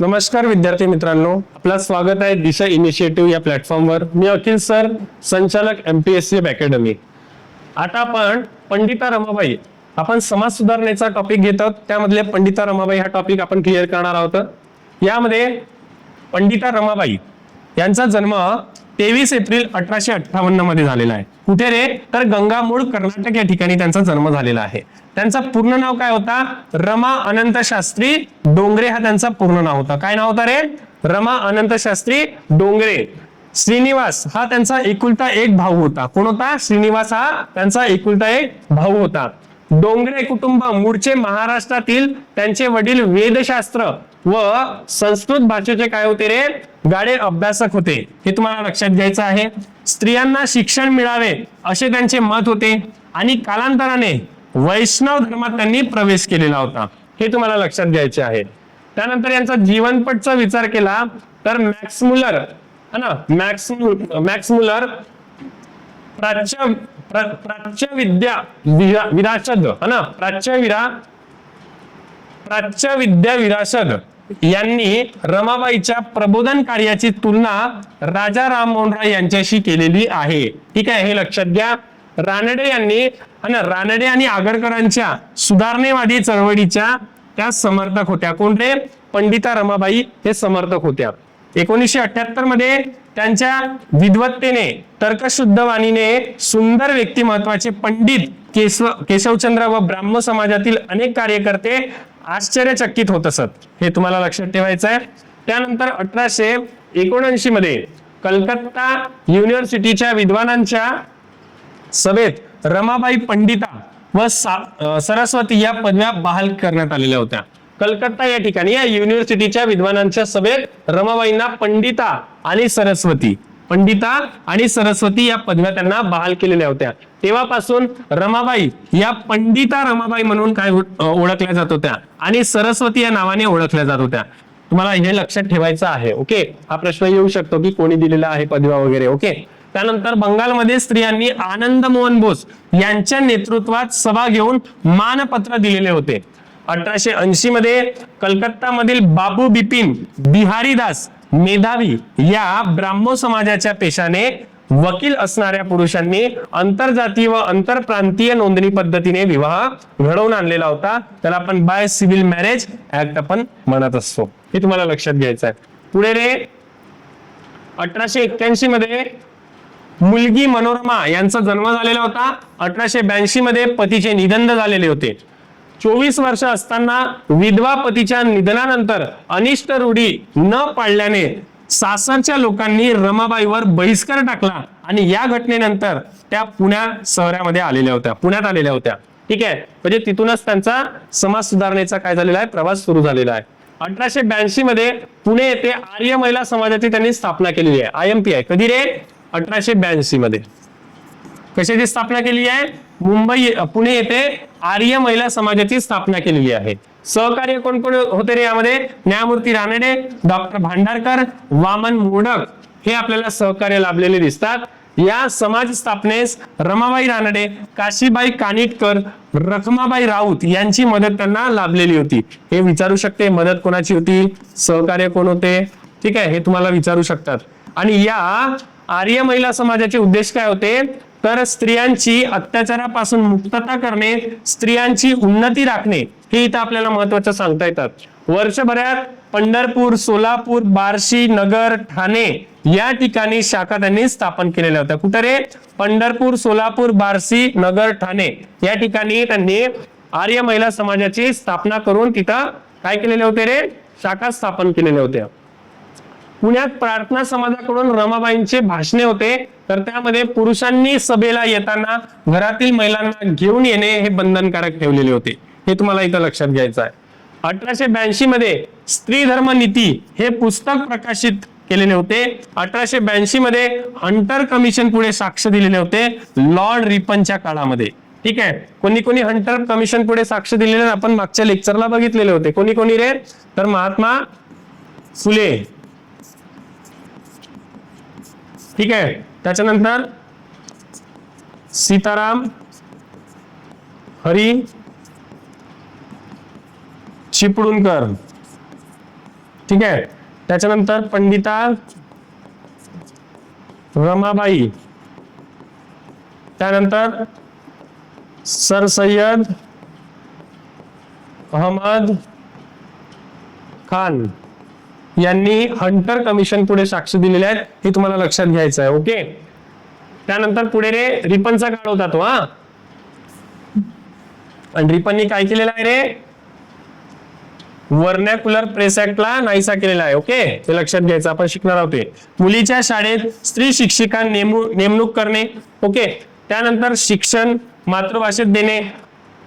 नमस्कार विद्यार्थी मित्रांनो आपलं स्वागत आहे दिशा इनिशिएटिव्ह या प्लॅटफॉर्मवर मी अखिल सर संचालक M P S C academy आता आपण पंडिता रमाबाई आपण समाज सुधारणेचा टॉपिक घेत आहोत. त्यामधले पंडिता रमाबाई हा टॉपिक आपण क्लिअर करणार आहोत. यामध्ये पंडिता रमाबाई यांचा जन्म तेवीस एप्रिल अठराशे अठ्ठावन्नमध्ये झालेला आहे. कुठे रे? तर गंगामूळ कर्नाटक या ठिकाणी त्यांचा जन्म झालेला आहे. त्यांचा पूर्ण नाव काय होता? रमा अनंत शास्त्री डोंगरे हा त्यांचा पूर्ण नाव होता. काय नाव होता रे? रमा अनंत शास्त्री डोंगरे. श्रीनिवास हा त्यांचा एकुलता एक भाऊ होता. कोण होता? श्रीनिवास हा त्यांचा एकुलता एक भाऊ होता. डोंगरे कुटुंब मूळचे महाराष्ट्रातील त्यांचे वडील वेदशास्त्र व संस्कृत भाषेचे काय होते रे? गाडे अभ्यासक होते. हे तुम्हाला लक्षात घ्यायचं आहे. स्त्रियांना शिक्षण मिळावे असे त्यांचे मत होते आणि कालांतराने वैष्णव धर्मात त्यांनी प्रवेश केलेला होता. हे तुम्हाला लक्षात घ्यायचे आहे. त्यानंतर यांचा जीवनपटचा विचार केला तर मॅक्स मुलर है ना? मॅक्स मॅक्स मुलर प्राच्य प्राच्य विद्या विरासद है ना? प्राच्य विरा प्राच्य विद्या विरासद यांनी रमाबाईच्या प्रबोधन कार्याची तुलना राजा राममोहन राय यांच्याशी केलेली आहे. ठीक आहे हे लक्षात घ्या. रानडे यांनी रानडे आणि आगरकरांच्या सुधारणेवादी चळवळीच्या त्या समर्थक होत्या. कोण रे पंडिता रमाबाई हे समर्थक होत्या. एकोणीसशे अठ्याहत्तरमध्ये त्यांच्या विद्वत्तेने तर्कशुद्ध वाणीने सुंदर व्यक्तिमत्वाचे पंडित केशव केशवचंद्र व ब्राह्म समाजातील अनेक कार्यकर्ते आश्चर्यचकित होत असत. हे तुम्हाला लक्षात ठेवायचं आहे त्यानंतर अठराशे एकोणऐंशी मध्ये कलकत्ता युनिव्हर्सिटीच्या विद्वानांच्या सभेत रमाबाई पंडिता व सा- सरस्वती या पदव्या बहाल करण्यात आलेल्या होत्या. कलकत्ता या ठिकाणी या युनिव्हर्सिटीच्या विद्वानांच्या सभेत रमाबाईंना पंडिता आणि सरस्वती पंडिता आणि सरस्वती या पदव्या त्यांना बहाल केलेल्या होत्या. तेव्हापासून रमाबाई या पंडिता रमाबाई म्हणून काय ओळखल्या जात होत्या आणि सरस्वती या नावाने ओळखल्या जात होत्या. तुम्हाला हे लक्षात ठेवायचं आहे ओके? हा प्रश्न येऊ शकतो की कोणी दिलेला आहे पदव्या वगैरे ओके? त्यानंतर बंगालमध्ये स्त्रियांनी आनंद मोहन बोस यांच्या नेतृत्वात सभा घेऊन मानपत्र दिलेले होते. अठराशे ऐंशी मध्ये कलकत्तामधील बाबू बिपिन बिहारी दास मेधावी या ब्राह्मो समाजाच्या पेशाने वकील असणाऱ्या पुरुषांनी आंतरजातीय व आंतरप्रांतीय नोंदणी पद्धतीने विवाह घडवून आणलेला होता. त्याला आपण बाय सिव्हिल मॅरेज ऍक्ट आपण म्हणत असतो. हे तुम्हाला लक्षात घ्यायचं आहे पुढे रे अठराशे एक्क्याऐंशी मध्ये मुलगी मनोरमा यांचा जन्म झालेला होता. अठराशे ब्याऐंशी मध्ये पतीचे निधन झालेले होते. चोवीस वर्ष असताना विधवा पतीच्या निधनानंतर अनिष्ट रूढी न पाळल्याने सासरच्या लोकांनी रमाबाईवर बहिष्कार टाकला आणि या घटनेनंतर त्या पुण्या शहरामध्ये आलेल्या होत्या पुण्यात आलेल्या होत्या. ठीक आहे? म्हणजे तिथूनच त्यांचा समाज सुधारणेचा काय झालेला आहे? प्रवास सुरू झालेला आहे. अठराशे ब्याऐंशी मध्ये पुणे येथे आर्य महिला समाजाची त्यांनी स्थापना केलेली आहे आय एम पी आय. कधी रे? अठराशे ब्याऐंशी मध्ये. कशाची स्थापना केली आहे? मुंबई पुणे येथे आर्य महिला समाजाची स्थापना केलेली आहे. सहकार्य कोण कोण होते रे यामध्ये? न्यायमूर्ती रानडे डॉक्टर भांडारकर वामन मोडक हे आपल्याला सहकार्य लाभलेले दिसतात. या समाज स्थापनेस रमाबाई रानडे काशीबाई कानिटकर रखमाबाई राऊत यांची मदत त्यांना लाभलेली होती. हे विचारू शकते? मदत कोणाची होती? सहकार्य कोण होते? ठीक आहे हे तुम्हाला विचारू शकतात. आणि या आर्य महिला समाजाचे उद्देश काय होते? तर स्त्रियांची अत्याचारापासून मुक्तता करणे स्त्रियांची उन्नती राखणे हे इथं आपल्याला महत्वाचं सांगता येतात. वर्षभरात पंढरपूर सोलापूर बार्शी नगर ठाणे या ठिकाणी शाखा त्यांनी स्थापन केलेल्या होत्या. कुठे रे? पंढरपूर सोलापूर बार्शी नगर ठाणे या ठिकाणी त्यांनी आर्य महिला समाजाची स्थापना करून तिथं काय केलेले होते रे? शाखा स्थापन केलेल्या होत्या. पुण्यात प्रार्थना समाजाकडून रमाबाईंचे भाषणे होते. तर त्यामध्ये पुरुषांनी सभेला येताना घरातील महिलांना घेऊन येणे हे बंधनकारक ठेवलेले होते. हे तुम्हाला इथं लक्षात घ्यायचं आहे. अठराशे ब्याऐंशी मध्ये स्त्री धर्म नीती हे पुस्तक प्रकाशित केलेले होते. अठराशे ब्याऐंशी मध्ये हंटर कमिशन पुढे साक्ष दिलेले होते. लॉर्ड रिपनच्या काळामध्ये. ठीक आहे? कोणी कोणी हंटर कमिशन पुढे साक्ष दिलेले आपण मागच्या लेक्चरला बघितलेले होते. कोणी कोणी रे? तर महात्मा फुले. ठीक आहे. त्याच्यानंतर सीताराम हरी चिपळूणकर. ठीक आहे. त्याच्यानंतर पंडिता रमाबाई. त्यानंतर सर सय्यद अहमद खान. यांनी हंटर कमिशन पुढे साक्ष दिलेले आहेत हे तुम्हाला लक्षात घ्यायचं आहे ओके? त्यानंतर पुढे रे रिपनचा काळ होता तो हा? आणि रिपननी काय केलेलं आहे रे? वर्नॅक्युलर प्रेस ऍक्टला नाहीसा केलेला आहे ओके? ते लक्षात घ्यायचं आपण शिकणार आहोत ते. मुलीच्या शाळेत स्त्री शिक्षिका नेमू नेमणूक करणे ओके? त्यानंतर शिक्षण मातृभाषेत देणे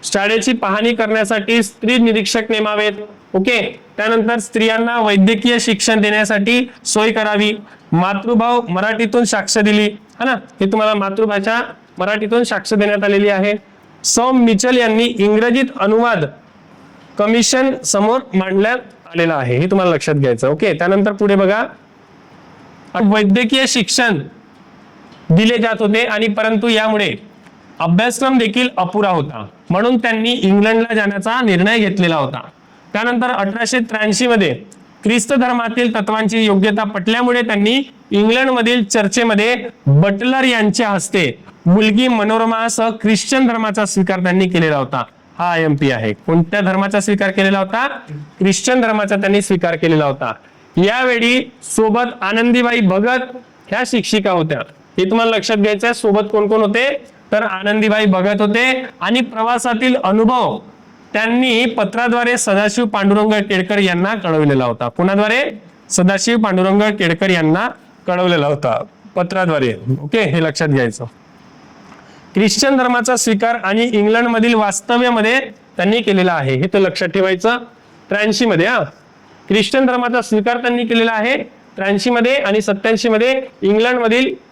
शाळेची पाहणी करण्यासाठी स्त्री निरीक्षक नेमावेत. ओके? त्यानंतर स्त्रियांना वैद्यकीय शिक्षण देण्यासाठी सोय करावी. मातृभाव मराठीतून साक्ष दिली. है ना? हे तुम्हाला मातृभाषा मराठीतून साक्ष देण्यात आलेली आहे. सौम मिचल यांनी इंग्रजीत अनुवाद कमिशन समोर मांडण्यात आलेलं आहे. हे तुम्हाला लक्षात घ्यायचं ओके? त्यानंतर पुढे बघा. वैद्यकीय शिक्षण दिले जात होते आणि परंतु यामुळे अभ्यासक्रम देखील अपुरा होता. म्हणून त्यांनी इंग्लंडला जाण्याचा निर्णय घेतलेला होता. त्यानंतर अठराशे त्र्याऐंशी मध्ये ख्रिस्त धर्मातील तत्वांची योग्यता पटल्यामुळे त्यांनी इंग्लंडमधील चर्चेमध्ये बटलर यांच्या हस्ते मुलगी मनोरमासह ख्रिश्चन धर्माचा स्वीकार त्यांनी केलेला होता. हा आय एम पी आहे. कोणत्या धर्माचा स्वीकार केलेला होता? ख्रिश्चन धर्माचा त्यांनी स्वीकार केलेला होता. यावेळी सोबत आनंदीबाई भगत ह्या शिक्षिका होत्या. हे तुम्हाला लक्षात घ्यायचं आहे सोबत कोण कोण होते? तर आनंदीबाई बघत होते. आणि प्रवासातील अनुभव त्यांनी पत्राद्वारे सदाशिव पांडुरंग केडकर यांना कळवलेला होता. कुणाद्वारे? सदाशिव पांडुरंग केडकर यांना कळवलेला होता. पत्राद्वारे. ओके हे लक्षात घ्यायचं. ख्रिश्चन धर्माचा स्वीकार आणि इंग्लंडमधील वास्तव्यामध्ये त्यांनी केलेला आहे. हे तर लक्षात ठेवायचं. त्र्याऐंशी मध्ये हा. ख्रिश्चन धर्माचा स्वीकार त्यांनी केलेला आहे. त्र्याऐंशी मध्ये आणि सत्याऐंशी मध्ये इंग्लंडमधील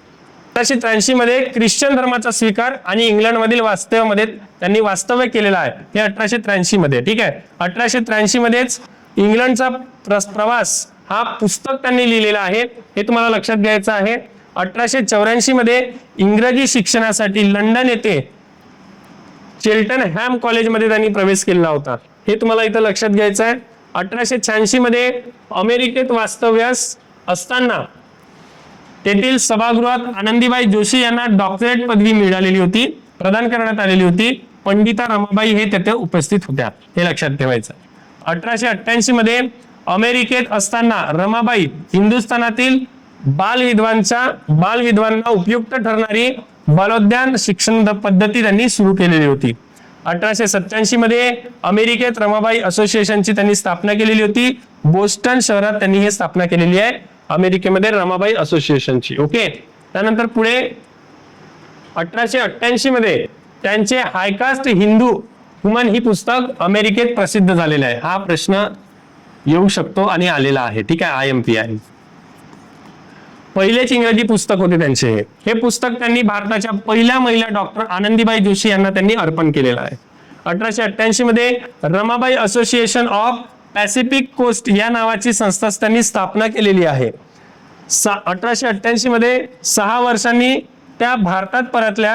अठराशे त्र्याऐंशी मध्ये ख्रिश्चन धर्माचा स्वीकार आणि इंग्लंडमधील वास्तव्यामध्ये त्यांनी वास्तव्य केलेलं आहे. हे अठराशे त्र्याऐंशी मध्ये ठीक आहे? अठराशे त्र्याऐंशी मध्येच इंग्लंडचा प्रवास हा पुस्तक त्यांनी लिहिलेला आहे. हे तुम्हाला लक्षात घ्यायचं आहे. अठराशे चौऱ्याऐंशी मध्ये इंग्रजी शिक्षणासाठी लंडन येथे चिल्टन हॅम कॉलेजमध्ये त्यांनी प्रवेश केलेला होता. हे तुम्हाला इथं लक्षात घ्यायचं आहे. अठराशे शहाऐंशी मध्ये अमेरिकेत वास्तव्यास असताना तेथील सभागृहात आनंदीबाई जोशी यांना डॉक्टरेट पदवी मिळालेली होती प्रदान करण्यात आलेली होती. पंडिता रमाबाई हे तेथे उपस्थित होत्या. हे लक्षात ठेवायचं. अठराशे अठ्ठ्याऐंशी मध्ये अमेरिकेत असताना रमाबाई हिंदुस्थानातील बाल विद्वांच्या बाल विद्वांना उपयुक्त ठरणारी बालोद्यान शिक्षण पद्धती त्यांनी सुरू केलेली होती. अठराशे सत्याऐंशी मध्ये अमेरिकेत रमाबाई असोसिएशनची त्यांनी स्थापना केलेली होती. बोस्टन शहरात त्यांनी ही स्थापना केलेली आहे. अमेरिकेमध्ये रमाबाई असोसिएशनची. ओके? त्यानंतर पुढे अठराशे अठ्ठ्याऐंशी मध्ये त्यांचे हायकास्ट हिंदू वुमन ही पुस्तक अमेरिकेत प्रसिद्ध झालेलं आहे. हा प्रश्न येऊ शकतो आणि आलेला आहे. ठीक आहे आय एम पी आय पहिलेच इंग्रजी पुस्तक होते त्यांचे. हे पुस्तक त्यांनी भारताच्या पहिल्या महिला डॉक्टर आनंदीबाई जोशी यांना त्यांनी अर्पण केलेलं आहे. अठराशे अठ्ठ्याऐंशी मध्ये Ramabai association of Pacific coast या नावाची संस्था त्यांनी स्थापना केलेली आहे. सा अठराशे अठ्ठ्याऐंशी मध्ये सहा वर्षांनी त्या भारतात परतल्या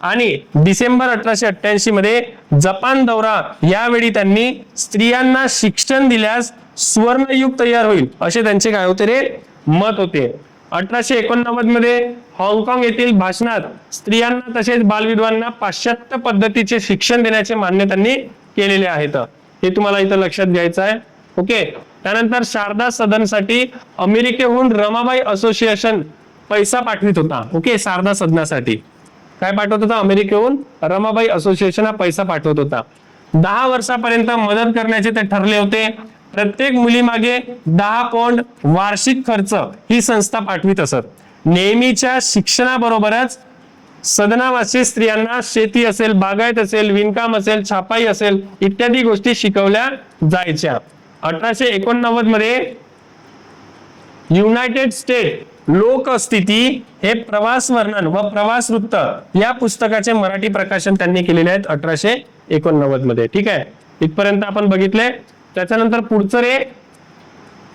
आणि डिसेंबर अठराशे अठ्ठ्याऐंशी मध्ये जपान दौरा यावेळी त्यांनी स्त्रियांना शिक्षण दिल्यास सुवर्णयुग तयार होईल असे त्यांचे काय होते रे? मत होते. अठराशे एकोणनव्वदमध्ये हाँगकाँग येथील भाषणात स्त्रियांना तसेच बालविधवांना पाश्चात्य पद्धतीचे शिक्षण देण्याचे मान्य त्यांनी केलेले आहेत. हे तुम्हाला इथं लक्षात घ्यायचं आहे. ओके त्यानंतर शारदा सदनसाठी अमेरिकेहून रमाबाई असोसिएशन पैसा पाठवित होता. ओके शारदा सदनासाठी. काय पाठवत होता? अमेरिकेहून रमाबाई असोसिएशन हा पैसा पाठवत होता. दहा वर्षापर्यंत मदत करण्याचे ते ठरले होते. प्रत्येक मुलीमागे दहा पौंड वार्षिक खर्च ही संस्था पाठवित असत. नेहमीच्या शिक्षणाबरोबरच सदनावासी स्त्रियांना शेती असेल बागायत असेल विणकाम असेल छापाई असेल इत्यादी गोष्टी शिकवल्या जायच्या. अठराशे एकोणनव्वदमध्ये युनायटेड स्टेट लोकस्थिती हे प्रवास वर्णन व प्रवास वृत्त या पुस्तकाचे मराठी प्रकाशन त्यांनी केलेले आहेत अठराशे एकोणनव्वदमध्ये. ठीक आहे? इथपर्यंत आपण बघितले. त्याच्यानंतर पुढचं रे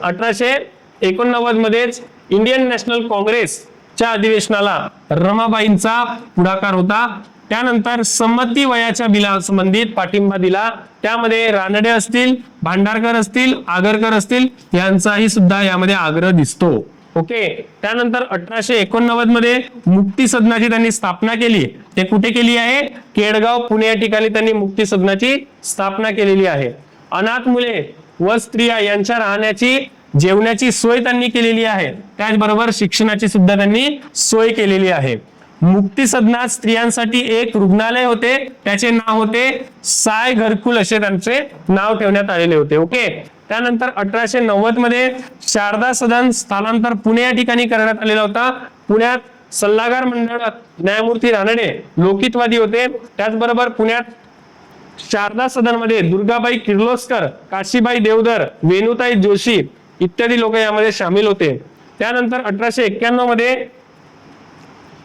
अठराशे एकोणनव्वद मध्येच इंडियन नॅशनल काँग्रेस च्या अधिवेशनाला रमाबाईंचा पुढाकार होता. त्यानंतर संमती वयाच्या बिला संबंधित पाठिंबा दिला. त्यामध्ये रानडे असतील भांडारकर असतील आगरकर असतील यांचाही सुद्धा यामध्ये आग्रह दिसतो. ओके? त्यानंतर अठराशे एकोणनव्वदमध्ये मुक्ती सदनाची त्यांनी स्थापना केली. ते कुठे केली आहे? केडगाव पुणे या ठिकाणी त्यांनी मुक्ती सदनाची स्थापना केलेली आहे. अनाथ मुले व स्त्रिया यांच्या राहण्याची जेवणाची सोय त्यांनी केलेली आहे. त्याचबरोबर शिक्षणाची सुद्धा त्यांनी सोय केलेली आहे. मुक्ती सदनात स्त्रियांसाठी एक रुग्णालय होते. त्याचे नाव होते साय घरकुल असे त्यांचे नाव ठेवण्यात आलेले होते. ओके? त्यानंतर अठराशे नव्वदमध्ये शारदा सदन स्थलांतर पुणे या ठिकाणी करण्यात आलेला होता. पुण्यात सल्लागार मंडळात न्यायमूर्ती रानडे लोकितवादी होते. त्याचबरोबर पुण्यात शारदा सदनमध्ये दुर्गाबाई किर्लोस्कर काशीबाई देवधर वेणुताई जोशी इत्यादी लोक यामध्ये सामील होते. त्यानंतर अठराशे एक्क्याण्णवमध्ये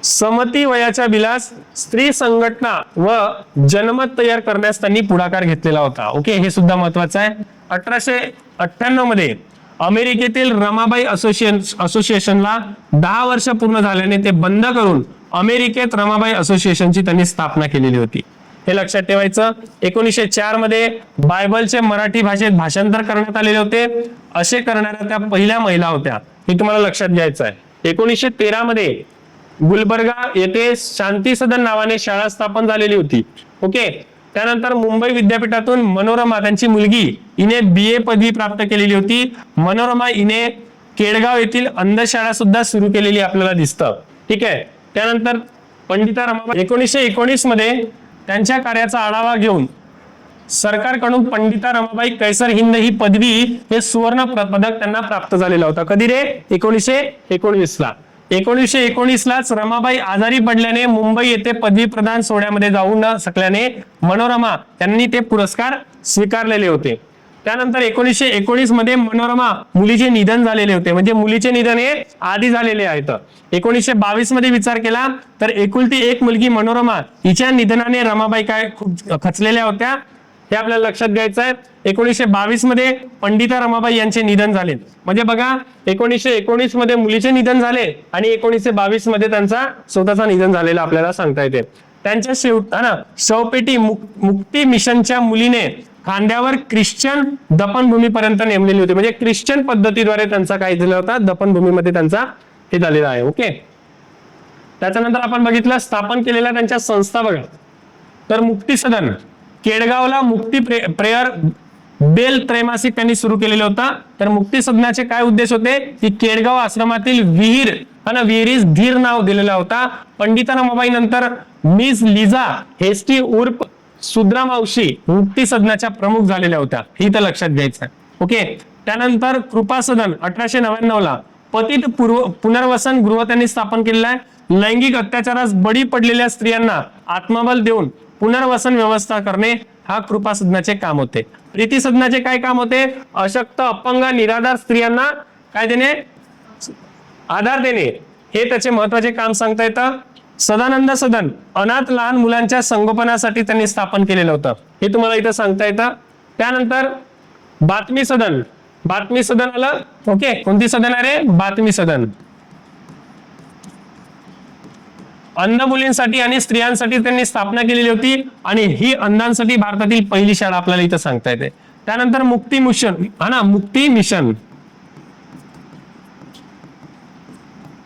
समती वयाच्या बिलास स्त्री संघटना व जनमत तयार करण्यास त्यांनी पुढाकार घेतलेला होता. ओके हे सुद्धा महत्वाचं आहे. अठराशे अठ्ठ्याण्णवमध्ये अमेरिकेतील रमाबाई असोसिएशन असोसिएशनला दहा वर्ष पूर्ण झाल्याने ते बंद करून अमेरिकेत रमाबाई असोसिएशनची त्यांनी स्थापना केलेली होती. हे लक्षात ठेवायचं. एकोणीसशे चारमध्ये बायबलचे मराठी भाषेत भाषांतर करण्यात आलेले होते. असे करणाऱ्या त्या पहिल्या महिला होत्या. हे तुम्हाला लक्षात घ्यायचं आहे एकोणीसशे तेरा मध्ये गुलबर्गा येथे शांती सदन नावाने शाळा स्थापन झालेली होती. ओके? त्यानंतर मुंबई विद्यापीठातून मनोरमा त्यांची मुलगी हिने बी ए पदवी प्राप्त केलेली होती. मनोरमा हिने केडगाव येथील अंधशाळा सुद्धा सुरू केलेली आपल्याला दिसतं. ठीक आहे? त्यानंतर पंडिता रमाबाई एकोणीसशे एकोणीसमध्ये त्यांच्या कार्याचा आढावा घेऊन सरकारकडून पंडिता रमाबाई कैसर हिंद ही पदवी हे सुवर्ण प्र- पदक त्यांना प्राप्त झालेला होता. कधी रे? एकोणीसशे एकोणवीस ला. एकोणीसशे एकोणीस लाच रमाबाई आजारी पडल्याने मुंबई येथे पदवी प्रदान सोहळ्यामध्ये जाऊ न शकल्याने मनोरमा त्यांनी ते पुरस्कार स्वीकारलेले होते. त्यानंतर एकोणीसशे एकोणीसमध्ये मनोरमा मुलीचे निधन झालेले होते. म्हणजे मुलीचे निधन हे आधी झालेले आहेत एकोणीसशे बावीसमध्ये विचार केला तर एकुलती एक मुलगी मनोरमा हिच्या निधनाने रमाबाई काय खूप खचलेल्या होत्या हे आपल्याला लक्षात घ्यायचं आहे. एकोणीसशे बावीसमध्ये पंडिता रमाबाई यांचे निधन झाले. म्हणजे बघा एकोणीसशे एकोणीसमध्ये मुलीचे निधन झाले आणि एकोणीसशे बावीसमध्ये त्यांचा स्वतःचा निधन झालेला आपल्याला सांगता येते. त्यांच्या शेवट ना शवपेटी मुक- मुक्ती मिशनच्या मुलीने खांद्यावर ख्रिश्चन दफनभूमीपर्यंत नेमलेली होती. म्हणजे ख्रिश्चन पद्धतीद्वारे त्यांचा काय झाला होता? दफनभूमीमध्ये त्यांचा हे झालेला आहे ओके त्याच्यानंतर आपण बघितलं स्थापन केलेल्या त्यांच्या संस्था बघा. तर मुक्ती सदन केडगावला मुक्ती प्रे- प्रेयर बेल त्रैमासिक त्यांनी सुरू केलेलं होता. तर मुक्ती सदनाचे काय उद्देश होते? की केडगाव आश्रमातील विहीर हा ना विहिरीस धीर नाव दिलेला होता. पंडिता रमाबाई नंतर मिस लिझा हेस्टी उर्फ सुद्रा मावशी मुक्ती सदनाच्या प्रमुख झालेल्या होत्या. ही तर लक्षात घ्यायचं आहे ओके? त्यानंतर कृपा सदन अठराशे नव्याण्णव ला पतित पूर्व पुनर्वसन गृह त्यांनी स्थापन केलेलं आहे. लैंगिक अत्याचारास बळी पडलेल्या स्त्रियांना आत्मबल देऊन पुनर्वसन व्यवस्था करणे हा कृपा सदनाचे काम होते. प्रीती सदनाचे काय काम होते? अशक्त अपंग निराधार स्त्रियांना काय देणे? आधार देणे. हे त्याचे महत्त्वाचे काम सांगता येतं. सदानंद सदन अनाथ लहान मुलांच्या संगोपनासाठी त्यांनी स्थापन केलेलं होतं. हे तुम्हाला इथं सांगता येतं. त्यानंतर बातमी सदन. बातमी सदन आलं. ओके कोणती सदन आहे बातमी सदन. अंध मुलींसाठी आणि स्त्रियांसाठी त्यांनी स्थापना केलेली होती आणि ही अंधांसाठी भारतातील पहिली शाळा आपल्याला इथं सांगता येते. त्यानंतर मुक्ती मिशन. हा ना मुक्ती मिशन.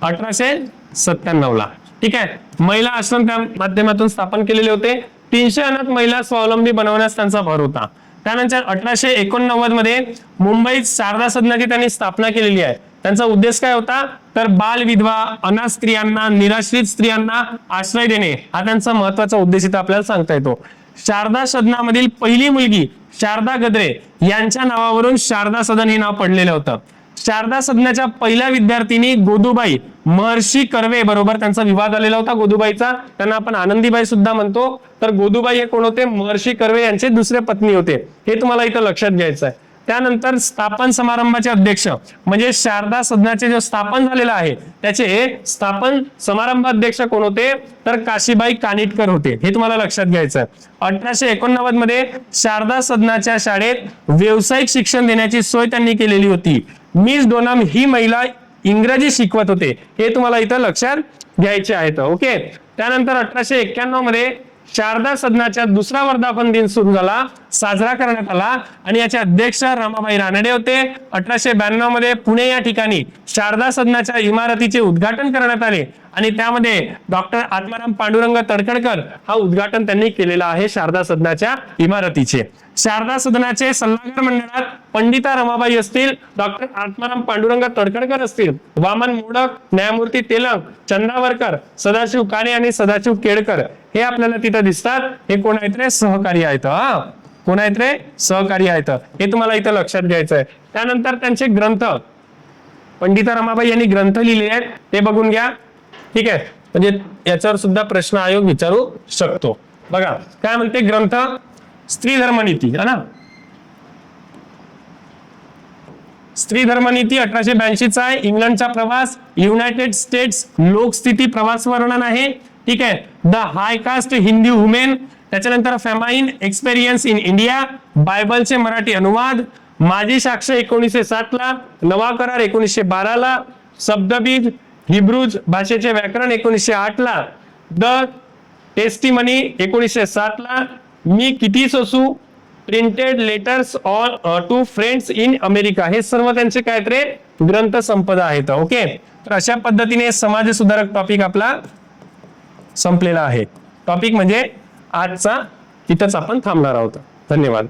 अठराशे सत्त्याण्णव ला ठीक आहे? महिला आश्रम त्या माध्यमातून स्थापन केलेले होते. तीनशे अनाथ महिला स्वावलंबी बनवण्यास त्यांचा भर होता. त्यानंतर अठराशे एकोणनव्वदमध्ये मुंबईत शारदा सदनाची त्यांनी स्थापना केलेली आहे. त्यांचा उद्देश काय होता? तर बाल विधवा अनाथ स्त्रियांना निराश्रित स्त्रियांना आश्रय देणे. हा त्यांचा महत्त्वाचा उद्देश इथं आपल्याला सांगता येतो. शारदा सदनामधील पहिली मुलगी शारदा गद्रे यांच्या नावावरून शारदा सदन हे नाव पडलेलं होतं. शारदा सदनाच्या पहिल्या विद्यार्थिनी गोदूबाई महर्षी कर्वे बरोबर? त्यांचा विवाद आलेला होता गोदूबाईचा. त्यांना आपण आनंदीबाई सुद्धा म्हणतो. तर गोदूबाई हे कोण होते? महर्षी कर्वे यांचे दुसरे पत्नी होते. हे तुम्हाला इथं लक्षात घ्यायचं आहे. त्यानंतर स्थापन समारंभाचे अध्यक्ष म्हणजे शारदा सदनाचे जे स्थापन झालेलं आहे त्याचे स्थापन समारंभ अध्यक्ष कोण होते? तर काशीबाई कानिटकर होते. हे तुम्हाला लक्षात घ्यायचं आहे. अठराशे एकोणनव्वदमध्ये शारदा सदनाच्या शाळेत व्यावसायिक शिक्षण देण्याची सोय त्यांनी केलेली होती. मिस डोनाम ही महिला इंग्रजी शिकवत होते. हे तुम्हाला इथं लक्षात घ्यायचे आहेत. ओके? त्यानंतर अठराशे एक्क्याण्णवमध्ये शारदा सदनाच्या दुसरा वर्धापन दिन सुरू झाला. साजरा करण्यात आला. आणि याचे अध्यक्ष रमाबाई रानडे होते. अठराशे ब्याण्णवमध्ये पुणे या ठिकाणी शारदा सदनाच्या इमारतीचे उद्घाटन करण्यात आले. आणि त्यामध्ये डॉक्टर आत्माराम पांडुरंग तडकडकर हा उद्घाटन त्यांनी केलेला आहे शारदा सदनाच्या इमारतीचे. शारदा सदनाचे सल्लागार मंडळात पंडिता रमाबाई असतील डॉक्टर आत्माराम पांडुरंग तडकडकर असतील वामन मोडक न्यायमूर्ती तेलंग चंद्रावरकर सदाशिव काणे आणि सदाशिव केळकर हे आपल्याला तिथं दिसतात. हे कोण आहेत रे? सहकारी आहेत. हा. कोण आहेत रे? सहकारी आहेत. हे तुम्हाला इथं लक्षात घ्यायचं आहे त्यानंतर त्यांचे ग्रंथ. पंडिता रमाबाई यांनी ग्रंथ लिहिले आहेत. ते बघून घ्या. ठीक आहे? म्हणजे याच्यावर सुद्धा प्रश्न आयोग विचारू शकतो. बघा काय म्हणते? ग्रंथ स्त्री धर्मनीती है ना? स्त्री धर्मनीती अठराशे ब्याऐंशीचा आहे. इंग्लंडचा प्रवास युनायटेड स्टेट्स लोकस्थिती प्रवास वर्णन आहे. ठीक आहे? The high caste Hindi women त्याच्यानंतर फेमाईन एक्सपेरियन्स इन इंडिया बायबलचे मराठी अनुवाद माझी साक्ष एकोणीसशे सात ला नवा करार एकोणीसशे बारा ला शब्दबीज हिब्रूज भाषेचे व्याकरण एकोणीसशे आठ ला द टेस्टिमनी एकोणीसशे सात ला मी किती ससू printed letters all to friends in America हे सर्व त्यांचे काय रे? ग्रंथ संपदा आहेत. ओके तर अशा पद्धतीने समाज सुधारक टॉपिक आपला संपलेला आहे. टॉपिक म्हणजे आजचा इथंच आपण थांबणार आहोत. धन्यवाद.